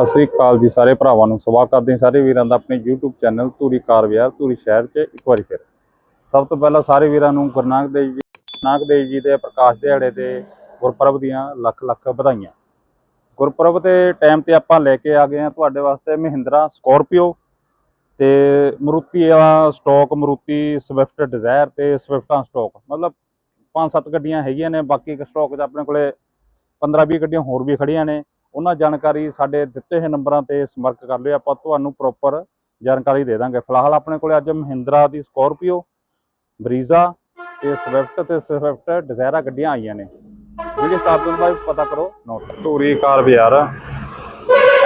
ਸਤਿ ਸ੍ਰੀ ਅਕਾਲ ਜੀ ਸਾਰੇ ਭਰਾਵਾਂ ਨੂੰ। ਸਵਾਗਤ ਕਰਦੇ ਹਾਂ ਸਾਰੇ ਵੀਰਾਂ ਦਾ ਆਪਣੇ YouTube ਚੈਨਲ ਧੂਰੀ ਕਾਰ ਵਿਹਾਰ ਧੂਰੀ ਸ਼ਹਿਰ 'ਚ ਇੱਕ ਵਾਰੀ ਫਿਰ। ਸਭ ਤੋਂ ਪਹਿਲਾਂ ਸਾਰੇ ਵੀਰਾਂ ਨੂੰ ਗੁਰੂ ਨਾਨਕ ਦੇਵ ਜੀ, ਗੁਰੂ ਨਾਨਕ ਦੇਵ ਜੀ ਦੇ ਪ੍ਰਕਾਸ਼ ਦਿਹਾੜੇ ਤੇ ਗੁਰਪੁਰਬ ਦੀਆਂ ਲੱਖ ਲੱਖ ਵਧਾਈਆਂ। ਗੁਰਪੁਰਬ ਦੇ ਟਾਈਮ ਤੇ ਆਪਾਂ ਲੈ ਕੇ ਆ ਗਏ ਹਾਂ ਤੁਹਾਡੇ ਵਾਸਤੇ ਮਹਿੰਦਰਾ ਸਕੋਰਪੀਓ ਤੇ ਮਰੂਤੀ ਆ ਸਟਾਕ ਮਰੂਤੀ ਸਵਿਫਟ ਡਿਜ਼ਾਇਰ ਤੇ ਸਵਿਫਟਾਂ ਸਟਾਕ ਮਤਲਬ ਪੰਜ ਸੱਤ ਗੱਡੀਆਂ ਹੈਗੀਆਂ ਨੇ, ਬਾਕੀ ਸਟਾਕ 'ਚ ਆਪਣੇ ਕੋਲੇ 15 20 ਗੱਡੀਆਂ ਹੋਰ ਵੀ ਖੜੀਆਂ ਨੇ। ਉਹਨਾਂ ਜਾਣਕਾਰੀ ਸਾਡੇ ਦਿੱਤੇ ਹੋਏ ਨੰਬਰਾਂ ਤੇ ਸੰਪਰਕ ਕਰ ਲਿਓ, ਆਪਾਂ ਤੁਹਾਨੂੰ ਪ੍ਰੋਪਰ ਜਾਣਕਾਰੀ ਦੇ ਦਾਂਗੇ। ਫਿਲਹਾਲ ਆਪਣੇ ਕੋਲੇ ਅੱਜ ਮਹਿੰਦਰਾ ਦੀ ਸਕੋਰਪੀਓ ਬਰੀਜ਼ਾ ਤੇ ਸਵਿਫਟ ਤੇ ਸਵਿਫਟ ਡਿਜ਼ਾਇਰਾ ਗੱਡੀਆਂ ਆਈਆਂ ਨੇ। ਵੀਡੀਓ ਸਟਾਰਟ ਤੋਂ ਪਤਾ ਕਰੋ, ਨੋਟ ਧੂਰੀ ਕਾਰ ਬਾਜ਼ਾਰ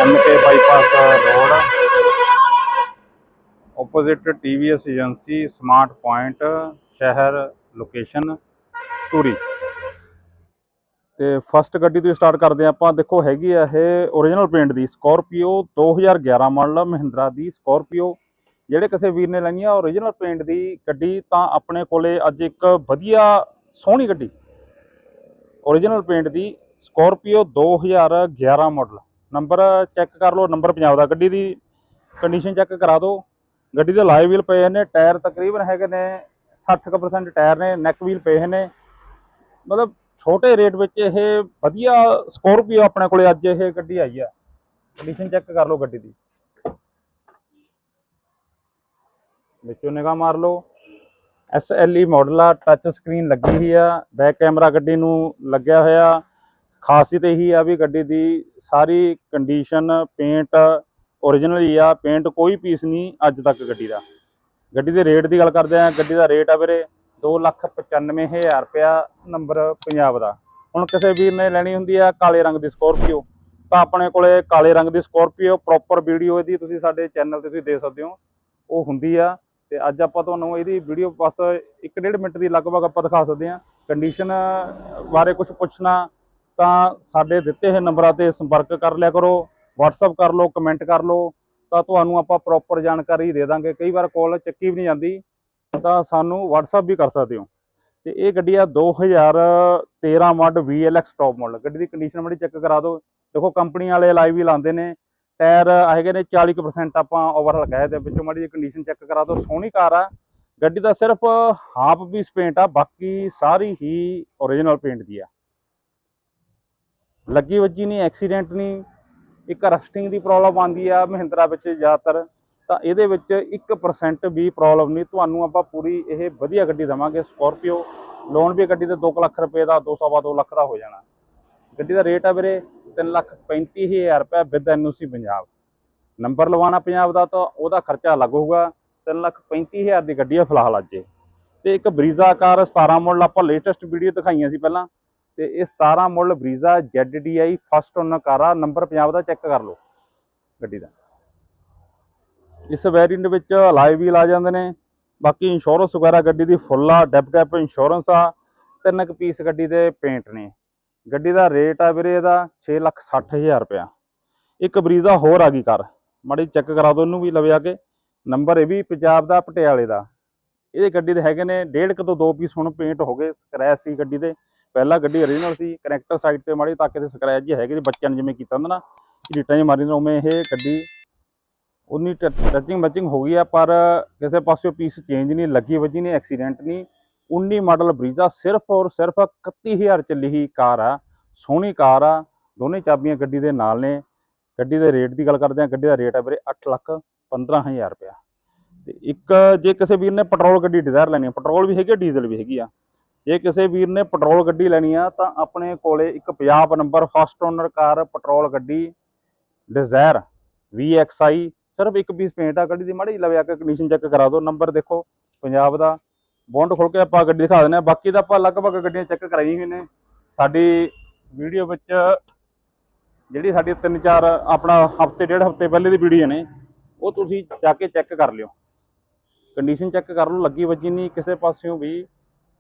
MK bypass road opposite TVS agency smart point ਸ਼ਹਿਰ ਲੋਕੇਸ਼ਨ ਧੂਰੀ। ਤੇ ਫਸਟ ਗੱਡੀ ਤੋਂ ਸਟਾਰਟ ਕਰਦੇ ਹਾਂ ਆਪਾਂ। ਦੇਖੋ, ਹੈਗੀ ਆ ਇਹ origignal ਪੇਂਟ ਦੀ ਸਕੋਰਪੀਓ 2011 ਮਾਡਲ ਮਹਿੰਦਰਾ ਦੀ ਸਕੋਰਪੀਓ ਜਿਹੜੇ ਕਿਸੇ ਵੀਰ ਨੇ ਲੈਣੀ ਆ origignal ਪੇਂਟ ਦੀ ਗੱਡੀ, ਤਾਂ ਆਪਣੇ ਕੋਲੇ ਅੱਜ ਇੱਕ ਵਧੀਆ ਸੋਹਣੀ ਗੱਡੀ origignal ਪੇਂਟ ਦੀ ਸਕੋਰਪੀਓ 2011 ਮਾਡਲ ਨੰਬਰ ਚੈੱਕ ਕਰ ਲਓ ਨੰਬਰ ਪੰਜਾਬ ਦਾ। ਗੱਡੀ ਦੀ ਕੰਡੀਸ਼ਨ ਚੈੱਕ ਕਰਾ ਦਿਓ। ਗੱਡੀ ਦੇ ਲਾਈਵ ਵੀਲ ਪਏ ਨੇ ਟਾਇਰ ਤਕਰੀਬਨ ਹੈਗੇ ਨੇ 60% ਟਾਇਰ ਨੇ ਨੈਕ ਵੀਲ ਪਏ ਨੇ। ਮਤਲਬ ਛੋਟੇ ਰੇਟ ਵਿੱਚ ਇਹ ਵਧੀਆ ਸਕੋਰਪੀਓ ਆਪਣੇ ਕੋਲੇ ਅੱਜ ਇਹ ਗੱਡੀ ਆਈ ਆ। ਕੰਡੀਸ਼ਨ ਚੈੱਕ ਕਰ ਲਓ ਗੱਡੀ ਦੀ। ਵਿੱਚੋਂ ਨਿਗਾਹ ਮਾਰ ਲਓ। SLE ਮਾਡਲ ਆ ਟੱਚ ਸਕਰੀਨ ਲੱਗੀ ਹੋਈ ਆ ਬੈਕ ਕੈਮਰਾ ਗੱਡੀ ਨੂੰ ਲੱਗਿਆ ਹੋਇਆ। ਖਾਸੀਅਤ ਇਹੀ ਆ ਵੀ ਗੱਡੀ ਦੀ ਸਾਰੀ ਕੰਡੀਸ਼ਨ ਪੇਂਟ origignal ਹੀ ਆ। ਪੇਂਟ ਕੋਈ ਪੀਸ ਨਹੀਂ ਅੱਜ ਤੱਕ ਗੱਡੀ ਦਾ। ਗੱਡੀ ਦੇ ਰੇਟ ਦੀ ਗੱਲ ਕਰਦੇ ਆ, ਗੱਡੀ ਦਾ ਰੇਟ ਆ ਵੀਰੇ 295000 ਰੁਪਇਆ ਨੰਬਰ ਪੰਜਾਬ ਦਾ। ਹੁਣ ਕਿਸੇ ਵੀਰ ਨੇ ਲੈਣੀ ਹੁੰਦੀ ਆ ਕਾਲੇ ਰੰਗ ਦੀ ਸਕੋਰਪੀਓ ਤਾਂ ਆਪਣੇ ਕੋਲੇ ਕਾਲੇ ਰੰਗ ਦੀ ਸਕੋਰਪੀਓ ਪ੍ਰੋਪਰ ਵੀਡੀਓ ਇਹਦੀ ਤੁਸੀਂ ਸਾਡੇ ਚੈਨਲ ਤੇ ਤੁਸੀਂ ਦੇ ਸਕਦੇ ਹੋ। ਉਹ ਹੁੰਦੀ ਆ ਤੇ ਅੱਜ ਆਪਾਂ ਤੁਹਾਨੂੰ ਇਹਦੀ ਵੀਡੀਓ ਬਸ 1.5 ਮਿੰਟ ਦੀ ਲਗਭਗ ਆਪਾਂ ਦਿਖਾ ਸਕਦੇ ਹਾਂ। ਕੰਡੀਸ਼ਨ ਬਾਰੇ ਕੁਝ ਪੁੱਛਣਾ, ਤਾਂ ਸਾਡੇ ਦਿੱਤੇ ਹੋਏ ਨੰਬਰਾਂ ਤੇ ਸੰਪਰਕ ਕਰ ਲਿਆ ਕਰੋ, WhatsApp ਕਰ ਲਓ ਕਮੈਂਟ ਕਰ ਲਓ, ਤਾਂ ਤੁਹਾਨੂੰ ਆਪਾਂ ਪ੍ਰੋਪਰ ਜਾਣਕਾਰੀ ਦੇ ਦਾਂਗੇ। ਕਈ ਵਾਰ ਕਾਲ ਚੱਕੀ ਵੀ ਨਹੀਂ ਜਾਂਦੀ। ਤਾਂ ਸਾਨੂੰ WhatsApp ਵੀ ਕਰ ਸਕਦੇ ਹੋ। ਤੇ ਇਹ ਗੱਡੀ ਆ 2013 ਮਾਡਲ VLX ਟੌਪ ਮਾਡਲ ਗੱਡੀ ਦੀ ਕੰਡੀਸ਼ਨ ਬੜੀ ਚੈੱਕ ਕਰਾ ਦਿਓ। ਦੇਖੋ ਕੰਪਨੀ ਵਾਲੇ ਲਾਈਵ ਵੀ ਲਾਉਂਦੇ ਨੇ। ਟਾਇਰ ਹੈਗੇ ਨੇ 40% ਆਪਾਂ ਓਵਰਹਾਲ ਕਹੇ ਤੇ ਵਿੱਚੋਂ ਮਾੜੀ ਕੰਡੀਸ਼ਨ ਚੈੱਕ ਕਰਾ ਦਿਓ। ਸੋਹਣੀ ਕਾਰ ਆ। ਗੱਡੀ ਦਾ ਸਿਰਫ ਹਾਫ ਪੀਸ ਪੇਂਟ ਆ। ਬਾਕੀ ਸਾਰੀ ਹੀ origignal ਪੇਂਟ ਦੀ ਆ। ਲੱਗੀ ਵੱਜੀ ਨਹੀਂ ਐਕਸੀਡੈਂਟ ਨਹੀਂ। ਇੱਕ ਰਸਟਿੰਗ ਦੀ ਪ੍ਰੋਬਲਮ ਆਉਂਦੀ ਆ ਮਹਿੰਦਰਾ ਵਿੱਚ ਜ਼ਿਆਦਾਤਰ। ਤਾਂ ਇਹਦੇ ਵਿੱਚ 1% ਵੀ ਪ੍ਰੋਬਲਮ ਨਹੀਂ। ਤੁਹਾਨੂੰ ਆਪਾਂ ਪੂਰੀ ਇਹ ਵਧੀਆ ਗੱਡੀ ਦਵਾਂਗੇ ਸਕੋਰਪੀਓ ਲੋਨ ਵੀ ਗੱਡੀ ਤੇ 2 ਲੱਖ ਰੁਪਏ ਦਾ 2.5 ਲੱਖ ਦਾ ਹੋ ਜਾਣਾ। ਗੱਡੀ ਦਾ ਰੇਟ ਆ ਵੀਰੇ 335000 ਰੁਪਏ ਵਿਦ ਐਨਓਸੀ ਪੰਜਾਬ। ਨੰਬਰ ਲਵਾਉਣਾ ਪੰਜਾਬ ਦਾ ਤਾਂ ਉਹਦਾ ਖਰਚਾ ਅਲੱਗ ਹੋਊਗਾ। 335000 ਦੀ ਗੱਡੀ ਆ ਫਿਲਹਾਲ ਅੱਜ। ਇਹ। ਤੇ ਇੱਕ ਬਰੀਜ਼ਾ ਕਾਰ 17 ਮਾਡਲ ਆਪਾਂ ਲੇਟੈਸਟ ਵੀਡੀਓ ਦਿਖਾਈਆਂ ਸੀ ਪਹਿਲਾਂ। ਤੇ ਇਹ 17 model Brezza ZDI first owner car ਆ। ਨੰਬਰ ਪੰਜਾਬ ਦਾ ਚੈੱਕ ਕਰ ਲਓ ਗੱਡੀ ਦਾ। ਇਸ ਵੈਰੀਐਂਟ ਵਿੱਚ ਅਲਾਈ ਵੀਲ ਆ ਜਾਂਦੇ ਨੇ। ਬਾਕੀ ਇੰਸ਼ੋਰੈਂਸ ਵਗੈਰਾ ਗੱਡੀ ਦੀ ਫੁੱਲ ਆ ਡੈਪ ਕੈਪ ਇੰਸ਼ੋਰੈਂਸ ਆ, ਤਿੰਨ ਕੁ ਪੀਸ ਗੱਡੀ ਦੇ ਪੇਂਟ ਨੇ। ਗੱਡੀ ਦਾ ਰੇਟ ਆ ਵੀਰੇ ਇਹਦਾ 660000 ਰੁਪਇਆ। ਇੱਕ ਬਰੀਜ਼ਾ ਹੋਰ ਆ ਗਈ ਕਰ। ਮਾੜੀ ਚੈੱਕ ਕਰਾ ਦਿਓ ਇਹਨੂੰ ਵੀ ਲਵੇ ਆ ਕੇ। ਨੰਬਰ ਇਹ ਵੀ ਪੰਜਾਬ ਦਾ, ਪਟਿਆਲੇ ਦਾ। ਇਹਦੇ ਗੱਡੀ ਦੇ ਹੈਗੇ ਨੇ, ਡੇਢ ਕੁ ਤੋਂ ਦੋ ਪੀਸ ਹੁਣ ਪੇਂਟ ਹੋ ਗਏ ਸਕ੍ਰੈਚ ਸੀ ਗੱਡੀ ਦੇ। ਪਹਿਲਾਂ ਗੱਡੀ ਓਰੀਜਨਲ ਸੀ ਕਨੈਕਟਰ ਸਾਈਡ ਤੇ ਮਾੜੀ ਤਾਕੇ ਤੇ ਸਕ੍ਰੈਚ ਜੀ ਹੈਗੇ ਸੀ, ਬੱਚਿਆਂ ਨੇ ਜਿਵੇਂ ਕੀਤਾ ਹੁੰਦਾ ਨਾ ਰੀਟਾਂ ਜਿਹਾ ਮਾਰੀ ਨੇ ਉਵੇਂ ਇਹ ਗੱਡੀ ਉਨੀ ਟੱਚਿੰਗ ਮੱਚਿੰਗ ਹੋ ਗਈ ਆ, ਪਰ ਕਿਸੇ ਪਾਸਿਓਂ ਪੀਸ ਚੇਂਜ ਨਹੀਂ, ਲੱਗੀ ਵੱਜੀ ਨਹੀਂ ਐਕਸੀਡੈਂਟ ਨਹੀਂ। 19 ਮਾਡਲ ਬਰੀਜ਼ਾ ਸਿਰਫ ਔਰ ਸਿਰਫ 31000 ਚੱਲੀ ਹੀ ਕਾਰ ਆ, ਸੋਹਣੀ ਕਾਰ ਆ, ਦੋਨੇ ਚਾਬੀਆਂ ਗੱਡੀ ਦੇ ਨਾਲ ਨੇ। ਗੱਡੀ ਦੇ ਰੇਟ ਦੀ ਗੱਲ ਕਰਦੇ ਆ, ਗੱਡੀ ਦਾ ਰੇਟ ਆ ਵੀਰੇ 8 ਲੱਖ 15000 ਰੁਪਇਆ। ਤੇ ਇੱਕ ਜੇ ਕਿਸੇ ਵੀਰ ਨੇ ਪੈਟਰੋਲ ਗੱਡੀ ਡਿਜ਼ਾਇਰ ਲੈਣੀ ਆ ਪੈਟਰੋਲ ਵੀ ਹੈਗੀ ਆ ਡੀਜ਼ਲ ਵੀ ਹੈਗੀ ਆ। ਜੇ ਕਿਸੇ ਵੀਰ ਨੇ ਪੈਟਰੋਲ ਗੱਡੀ ਲੈਣੀ ਆ, ਤਾਂ ਆਪਣੇ ਕੋਲੇ ਇੱਕ Punjab number first owner car petrol ਗੱਡੀ ਡਿਜ਼ਾਇਰ VXI ਸਿਰਫ ਇੱਕ ਪੀਸ ਪੇਂਟ ਆ ਗੱਡੀ ਦੀ, ਮਾੜੀ ਜਿਹੀ ਲਵੇ ਆ ਕੇ ਕੰਡੀਸ਼ਨ ਚੈੱਕ ਕਰਾ ਦਿਓ ਨੰਬਰ ਦੇਖੋ, ਪੰਜਾਬ ਦਾ। ਬੌਂਡ ਖੋਲ ਕੇ ਆਪਾਂ ਗੱਡੀ ਦਿਖਾ ਦਿੰਦੇ ਆ ਬਾਕੀ ਤਾਂ ਆਪਾਂ ਲਗਭਗ ਗੱਡੀਆਂ ਚੈੱਕ ਕਰਾਈਆਂ ਹੋਈਆਂ ਨੇ। ਸਾਡੀ ਵੀਡੀਓ ਵਿੱਚ ਜਿਹੜੀ ਸਾਡੀ ਤਿੰਨ ਚਾਰ ਆਪਣਾ ਹਫ਼ਤੇ, ਡੇਢ ਹਫ਼ਤੇ ਪਹਿਲੇ ਦੀ ਵੀਡੀਓ ਨੇ, ਉਹ ਤੁਸੀਂ ਜਾ ਕੇ ਚੈੱਕ ਕਰ ਲਿਓ। ਕੰਡੀਸ਼ਨ ਚੈੱਕ ਕਰ ਲਓ ਲੱਗੀ ਵੱਜੀ ਨਹੀਂ, ਕਿਸੇ ਪਾਸਿਓਂ ਵੀ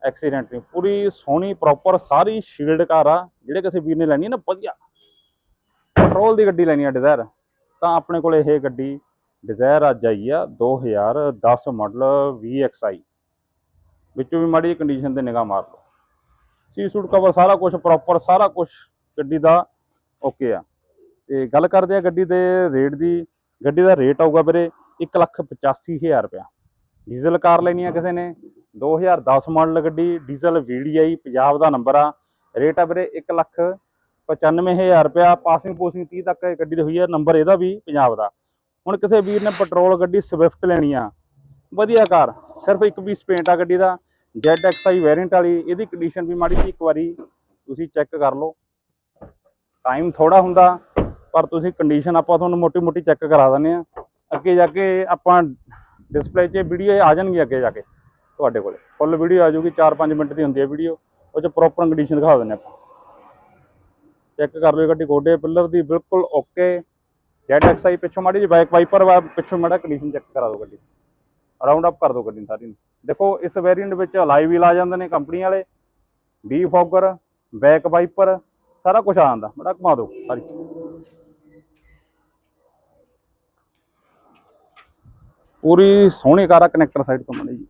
ਐਕਸੀਡੈਂਟ ਨਹੀਂ। ਪੂਰੀ ਸੋਹਣੀ ਪ੍ਰੋਪਰ ਸਾਰੀ ਸ਼ੀਲਡ ਕਾਰ ਆ, ਜਿਹੜੇ ਕਿਸੇ ਵੀਰ ਨੇ ਲੈਣੀ ਹੈ ਨਾ, ਵਧੀਆ। ਪੈਟਰੋਲ ਦੀ ਗੱਡੀ ਲੈਣੀ ਆ ਡਿਜ਼ਾਇਰ। ਤਾਂ ਆਪਣੇ ਕੋਲ ਇਹ ਗੱਡੀ ਡਿਜ਼ਾਇਰ ਅੱਜ ਆਈ ਆ 2010 ਮਾਡਲ VXI ਵਿੱਚੋਂ ਵੀ ਮਾੜੀ ਕੰਡੀਸ਼ਨ ਤੇ ਨਿਗਾਹ ਮਾਰ ਲਓ। ਸੀ ਸੂਟ ਕਵਰ ਸਾਰਾ ਕੁਝ ਪ੍ਰੋਪਰ ਸਾਰਾ ਕੁਝ ਗੱਡੀ ਦਾ ਓਕੇ ਆ। ਤੇ ਗੱਲ ਕਰਦੇ ਆ ਗੱਡੀ ਦੇ ਰੇਟ ਦੀ। ਗੱਡੀ ਦਾ ਰੇਟ ਆਊਗਾ ਵੀਰੇ 185000 ਰੁਪਇਆ। ਡੀਜ਼ਲ ਕਾਰ ਲੈਣੀ ਆ ਕਿਸੇ ਨੇ। 2010 ਮਾਡਲ ਗੱਡੀ ਡੀਜ਼ਲ VDI ਪੰਜਾਬ ਦਾ ਨੰਬਰ ਆ। ਰੇਟ ਆ ਵੀਰੇ 195000 ਰੁਪਇਆ ਪਾਸਿੰਗ ਪੋਸਿੰਗ 30 ਤੱਕ ਇਹ ਗੱਡੀ ਦੀ ਹੋਈ ਆ ਨੰਬਰ ਇਹਦਾ ਵੀ ਪੰਜਾਬ ਦਾ। ਹੁਣ ਕਿਸੇ ਵੀਰ ਨੇ ਪੈਟਰੋਲ ਗੱਡੀ ਸਵਿਫਟ ਲੈਣੀ ਆ। ਵਧੀਆ ਕਾਰ, ਸਿਰਫ ਇੱਕ ਵੀ ਪੇਂਟ ਆ ਗੱਡੀ ਦਾ। ZXi ਵੈਰੀਐਂਟ ਵਾਲੀ, ਇਹਦੀ ਕੰਡੀਸ਼ਨ ਵੀ ਮਾੜੀ ਜੀ ਇੱਕ ਵਾਰੀ ਤੁਸੀਂ ਚੈੱਕ ਕਰ ਲਓ। ਟਾਈਮ ਥੋੜਾ ਹੁੰਦਾ, ਪਰ ਤੁਸੀਂ ਕੰਡੀਸ਼ਨ ਆਪਾਂ ਤੁਹਾਨੂੰ ਮੋਟੀ ਮੋਟੀ ਚੈੱਕ ਕਰਾ ਦਿੰਦੇ ਆ। ਅੱਗੇ ਜਾ ਕੇ ਆਪਾਂ ਡਿਸਪਲੇ 'ਚ ਵੀਡੀਓ ਆ ਜਾਣਗੀ ਅੱਗੇ ਜਾ ਕੇ ਤੁਹਾਡੇ ਕੋਲੇ। ਫੁੱਲ ਵੀਡੀਓ ਆ ਜਾਊਗੀ 4-5 ਮਿੰਟ ਦੀ ਹੁੰਦੀ ਹੈ ਵੀਡੀਓ ਉਹ 'ਚ ਪ੍ਰੋਪਰ ਕੰਡੀਸ਼ਨ ਦਿਖਾ ਦਿੰਦੇ ਆਪਾਂ। ਚੈੱਕ ਕਰ ਲਓ ਗੱਡੀ ਗੋਡੇ ਪਿੱਲਰ ਦੀ, ਬਿਲਕੁਲ ਓਕੇ ZXi ਪਿੱਛੋਂ ਮਾੜੀ ਜੀ ਬਾਈਕ ਵਾਈਪਰ ਪਿੱਛੋਂ ਮਾੜਾ ਕੰਡੀਸ਼ਨ ਚੈੱਕ ਕਰਾ ਦਿਓ ਗੱਡੀ। ਰਾਉਂਡ ਅਪ ਕਰ ਦਿਓ ਗੱਡੀ ਨੂੰ ਸਾਰੀ ਨੂੰ। ਦੇਖੋ, ਇਸ ਵੇਰੀਐਂਟ ਵਿੱਚ ਅਲਾਈ ਵੀ ਲਾ ਜਾਂਦੇ ਨੇ ਕੰਪਨੀ ਵਾਲੇ। ਡੀ ਫੌਗਰ ਬੈਕ ਵਾਈਪਰ ਸਾਰਾ ਕੁਝ ਆ ਜਾਂਦਾ। ਮਾੜਾ ਘੁਮਾ ਦਿਓ ਸਾਰੀ। ਪੂਰੀ ਸੋਹਣੀ ਕਾਰ ਆ ਕਨੈਕਟਰ ਸਾਈਡ ਤੋਂ ਮਾੜੀ ਜੀ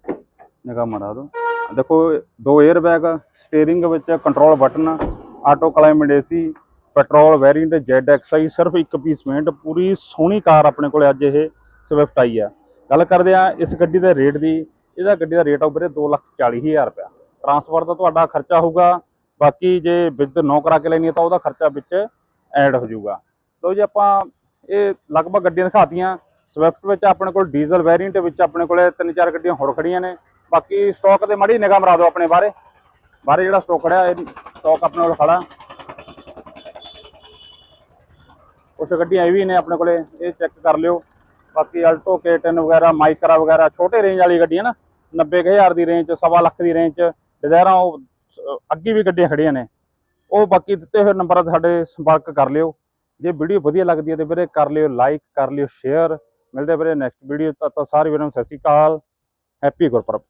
ਨਿਗਾਹ ਮਾਰਾ ਦਿਓ। ਦੇਖੋ, ਦੋ 에ਅਰ ਬੈਗ ਸਟੀਅਰਿੰਗ ਵਿੱਚ control button auto climate AC petrol variant ZXi ਸਿਰਫ ਇੱਕ ਪੀਸ ਮੇਂਟ ਪੂਰੀ ਸੋਹਣੀ ਕਾਰ ਆਪਣੇ ਕੋਲੇ ਅੱਜ ਇਹ ਸਵਿਫਟ ਆਈ ਆ। ਗੱਲ ਕਰਦੇ ਆ ਇਸ ਗੱਡੀ ਦੇ ਰੇਟ ਦੀ। ਇਹਦਾ ਗੱਡੀ ਦਾ ਰੇਟ ਆ ਵੀਰੇ 240000 ਰੁਪਇਆ। ਟਰਾਂਸਪੋਰਟ ਦਾ ਤੁਹਾਡਾ ਖਰਚਾ ਹੋਊਗਾ, ਬਾਕੀ ਜੇ ਵਿਦ ਨੌ ਕਰਾ ਕੇ ਲੈਣੀ ਹੈ ਤਾਂ ਉਹਦਾ ਖਰਚਾ ਵਿੱਚ ਐਡ ਹੋ ਜਾਊਗਾ। ਲੋ ਜੀ ਆਪਾਂ ਇਹ ਲਗਭਗ ਗੱਡੀਆਂ ਦਿਖਾਤੀਆਂ। ਸਵਿਫਟ ਵਿੱਚ ਆਪਣੇ ਕੋਲ ਡੀਜ਼ਲ ਵੈਰੀਐਂਟ ਵਿੱਚ ਆਪਣੇ ਕੋਲੇ ਤਿੰਨ ਚਾਰ ਗੱਡੀਆਂ ਹੋਰ ਖੜੀਆਂ ਨੇ। ਬਾਕੀ ਸਟਾਕ ਤੇ ਮੜੀ ਨਿਗਾਹ ਮਰਾ ਦਿਓ ਆਪਣੇ ਬਾਰੇ। ਬਾਹਰ ਜਿਹੜਾ ਸਟਾਕ ਖੜਿਆ, ਇਹ ਸਟਾਕ ਆਪਣੇ ਕੋਲ ਖੜਾ। ਕੁਛ ਗੱਡੀਆਂ ਇਹ ਵੀ ਨੇ ਆਪਣੇ ਕੋਲੇ, ਇਹ ਚੈੱਕ ਕਰ ਲਿਓ। ਬਾਕੀ ਅਲਟੋ K10 ਵਗੈਰਾ ਮਾਈਕਰਾ ਵਗੈਰਾ, ਛੋਟੇ ਰੇਂਜ ਵਾਲੀ ਗੱਡੀਆਂ ਨਾ 90000 ਦੀ ਰੇਂਜ ਸਵਾ ਲੱਖ ਦੀ ਰੇਂਜ ਚ ਡਿਜ਼ਾਇਰਾਂ ਉਹ, ਅੱਗੇ ਵੀ ਗੱਡੀਆਂ ਖੜੀਆਂ ਨੇ। ਉਹ ਬਾਕੀ ਦਿੱਤੇ ਹੋਏ ਨੰਬਰਾਂ ਤੇ ਸਾਡੇ ਸੰਪਰਕ ਕਰ ਲਿਓ। ਜੇ ਵੀਡੀਓ ਵਧੀਆ ਲੱਗਦੀ ਹੈ ਤੇ ਵੀਰੇ ਕਰ ਲਿਓ ਲਾਈਕ ਕਰ ਲਿਓ ਸ਼ੇਅਰ ਮਿਲਦੇ ਵੀਰੇ ਨੈਕਸਟ ਵੀਡੀਓ ਤੱਕ ਸਾਰੇ ਵੀਰਾਂ ਨੂੰ ਸਤਿ ਸ਼੍ਰੀ ਅਕਾਲ। ਹੈਪੀ ਗੁਰਪੁਰਬ